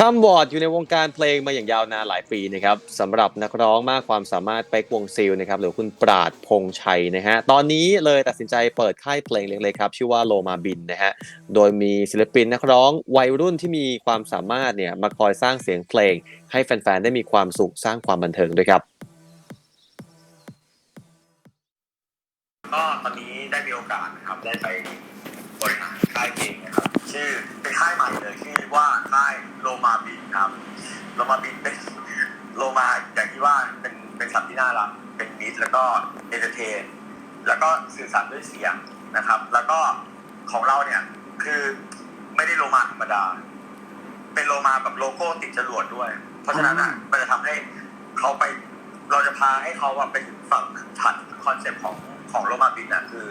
ทำวอร์ดอยู่ในวงการเพลงมาอย่างยาวนานหลายปีนะครับสำหรับนักร้องมากความสามารถเป๊กวงซิลนะครับหรือคุณปราดพงชัยนะฮะตอนนี้เลยตัดสินใจเปิดค่ายเพลงเล็กๆครับชื่อว่าโลมาบินนะฮะโดยมีศิลปินนักร้องวัยรุ่นที่มีความสามารถเนี่ยมาคอยสร้างเสียงเพลง ให้แฟนๆได้มีความสุขสร้างความบันเทิงด้วยครับก็ตอนนี้ได้มีโอกาสนะครับได้ไปบริหารค่ายเพลง ชื่อเป็นค่ายใหม่เลยชื่อว่าค่ายโลมาบินครับโลมาบินเป็นโลมาอย่างที่ว่าเป็นเป็นสัตว์ที่น่ารักเป็นมิตรแล้วก็เอนเตอร์เทนแล้วก็สื่อสารด้วยเสียงนะครับ แล้วก็ของเราเนี่ยคือไม่ได้โลมาธรรมดา เป็นโลมาแบบโลโก้ติดจรวดด้วย เพราะฉะนั้นอะมันจะทำให้เขาไปเราจะพาให้เขาอะไปถึงฝั่งถัดคอนเซ็ปต์ของของโลมาบินอะคือ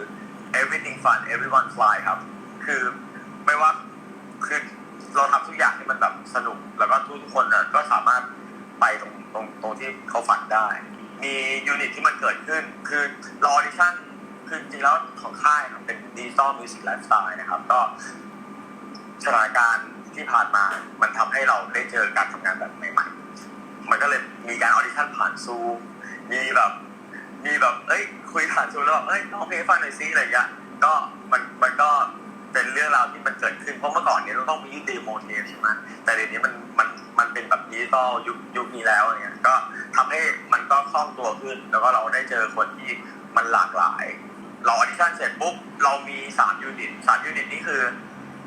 everything fun everyone fly ครับ คือไม่ว่าคือเราทำทุกอย่างที่มันแบบสนุก แล้วก็ ทุกคนอะก็สามารถไปตรงตรงตรงที่เขาฝันได้ มียูนิตที่มันเกิดขึ้น คือรออดิชั่นคือจริงๆแล้วของค่ายครับเป็นดิจิตอลมิวสิกไลฟ์สไตล์นะครับ ก็สถานการณ์ที่ผ่านมา มันทำให้เราได้เจอการทำงานแบบใหม่ๆ มันก็เลยมีการออดิชั่นผ่านซูมมีแบบ มีแบบ เอ้ย คุยผ่านซูมแล้วแบบเอ้ยน้องเพลงฟังหน่อยซิอะไรอย่างเงี้ย ก็มันมันก็เป็นเรื่องราวที่มันเกิดขึ้น เพราะเมื่อก่อนเนี้ยเราต้องมีเดโมเทปใช่ไหมแต่เดี๋ยวนี้มัน เป็นแบบดิจิตอลยุคยุคนี้แล้วอะไรเงี้ยก็ทำให้มันก็คล่องตัวขึ้น แล้วก็เราได้เจอคนที่มันหลากหลาย เราออดิชั่นเสร็จปุ๊บเรามีสามยูนิตสามยูนิตนี่คือ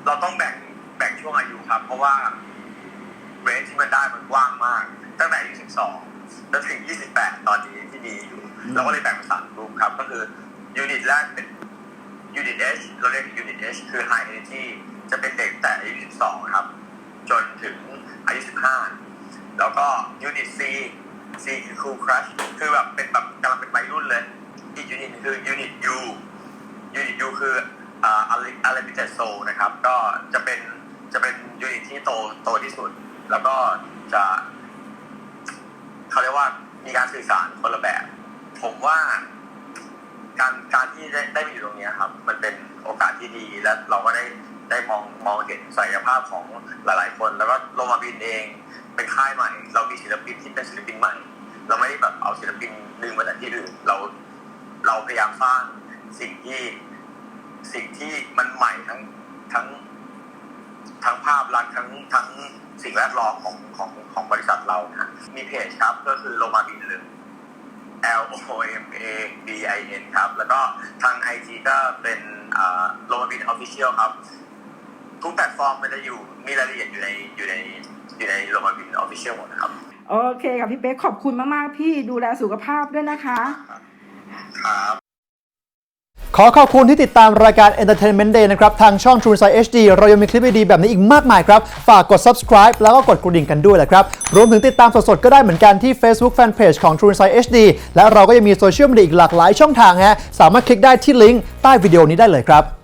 เราต้องแบ่งแบ่งช่วงอายุครับ เพราะว่าเรนจ์ที่มันได้มันกว้างมาก ตั้งแต่อายุ12จนถึง28ตอนนี้ที่มีอยู่เราก็เลยแบ่งเป็นสามกลุ่มครับ ก็คือยูนิตแรกเป็นยูนิต H เราเรียกยูนิต H คือ High Energy จะเป็นเด็กแต่อายุ12 ครับ จนถึงอายุ15 แล้วก็ยูนิต C C คือ Cool Crush คือแบบเป็นแบบกำลังเป็นวัยรุ่นเลย อีกยูนิตคือยูนิต U ยูนิต U คืออ่า Unlimited Soul นะครับ ก็จะเป็นจะเป็นยูนิตที่โตโตที่สุด แล้วก็จะเขาเรียกว่ามีการสื่อสารคนละแบบ ผมว่าการการที่ได้ได้มาอยู่ตรงนี้ครับ มันเป็นโอกาสที่ดีและเราก็ได้ ได้มองมองเห็นศักยภาพของหลาย ๆ คน แล้วก็โลมาบินเองเป็นค่ายใหม่ เรามีศิลปินที่เป็นศิลปินใหม่ เราไม่ได้แบบเอาศิลปินดึงมาจากที่อื่นเราเราพยายามสร้างสิ่งที่สิ่งที่มันใหม่ทั้งทั้งทั้งภาพลักษณ์ทั้งทั้งสิ่งแวดล้อมของของของบริษัทเรานะมีเพจครับก็คือโลมาบินเลย L O M A B I N ครับ แล้วก็ทาง IG ก็เป็นโลมาบินออฟฟิเชียลครับ ทุกแพลตฟอร์มมันจะอยู่มีรายละเอียดอยู่ในอยู่ในอยู่ในโลมาบินออฟฟิเชียลหมดนะครับ โอเคค่ะพี่เป๊กขอบคุณมาก ๆ พี่ดูแลสุขภาพด้วยนะคะ ครับ ขอขอบคุณที่ติดตามรายการ Entertainment Day นะครับ ทางช่อง True Insight HD เรายังมีคลิปดีๆแบบนี้อีกมากมายครับ ฝากกด subscribe แล้วก็กดกระดิ่งกันด้วยแหละครับ รวมถึงติดตามสดๆ ก็ได้เหมือนกันที่ Facebook Fanpage ของ True Insight HD และเราก็ยังมีโซเชียลมีเดียอีกหลากหลายช่องทางฮะสามารถคลิกได้ที่ลิงก์ใต้วิดีโอนี้ได้เลยครับ